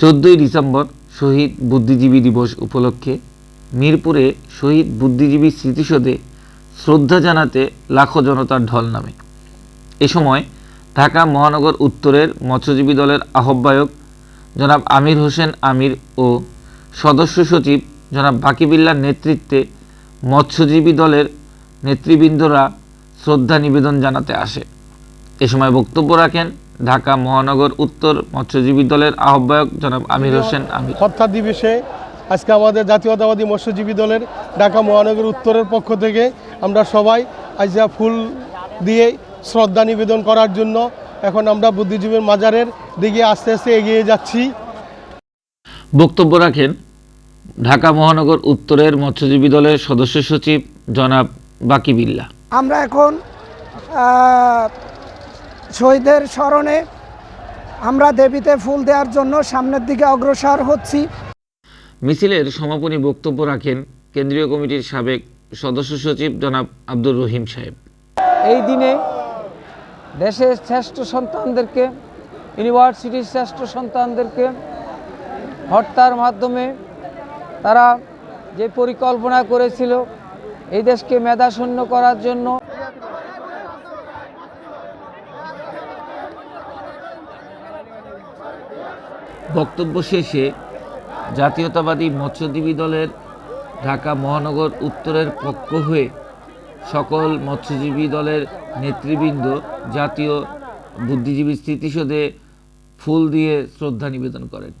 চোদ্দোই ডিসেম্বর শহীদ বুদ্ধিজীবী দিবস উপলক্ষে মিরপুরে শহীদ বুদ্ধিজীবী স্মৃতিসৌধে শ্রদ্ধা জানাতে লাখো জনতার ঢল নামে। এ সময় ঢাকা মহানগর উত্তরের মৎস্যজীবী দলের আহ্বায়ক জনাব আমির হোসেন আমির ও সদস্য সচিব জনাব বাকিবিল্লার নেতৃত্বে মৎস্যজীবী দলের নেতৃবৃন্দরা শ্রদ্ধা নিবেদন জানাতে আসে। এ সময় বক্তব্য রাখেন ঢাকা মহানগর উত্তর মৎস্যজীবী দলের আহ্বায়ক জনাব আমির হোসেন আমির। হত্যা দিবসে আজকে আমাদের জাতীয়তাবাদী মৎস্যজীবী দলের ঢাকা মহানগর উত্তরের পক্ষ থেকে আমরা সবাই আজকে ফুল দিয়ে শ্রদ্ধা নিবেদন করার জন্য এখন আমরা বুদ্ধিজীবীর মাজারের দিকে আস্তে আস্তে এগিয়ে যাচ্ছি। বক্তব্য রাখেন ঢাকা মহানগর উত্তরের মৎস্যজীবী দলের সদস্য সচিব জনাব বাকি বাকিবিল্লা আমরা এখন শহীদের স্মরণে আমরা দেবীতে ফুল দেওয়ার জন্য সামনের দিকে অগ্রসর হচ্ছি। মিছিলের সমাপনী বক্তব্য রাখেন কেন্দ্রীয় কমিটির সাবেক সদস্য সচিব জনাব আব্দুর রহিম সাহেব। এই দিনে দেশের শ্রেষ্ঠ সন্তানদেরকে, ইউনিভার্সিটির শ্রেষ্ঠ সন্তানদেরকে হত্যার মাধ্যমে তারা যে পরিকল্পনা করেছিল, এই দেশকে মেধাশূন্য করার জন্য বক্তব্য শেষে জাতীয়তাবাদী মৎস্যজীবী দলের ঢাকা মহানগর উত্তরের পক্ষ হয়ে সকল মৎস্যজীবী দলের নেতৃবৃন্দ জাতীয় বুদ্ধিজীবী স্মৃতিসৌধে ফুল দিয়ে শ্রদ্ধা নিবেদন করেন।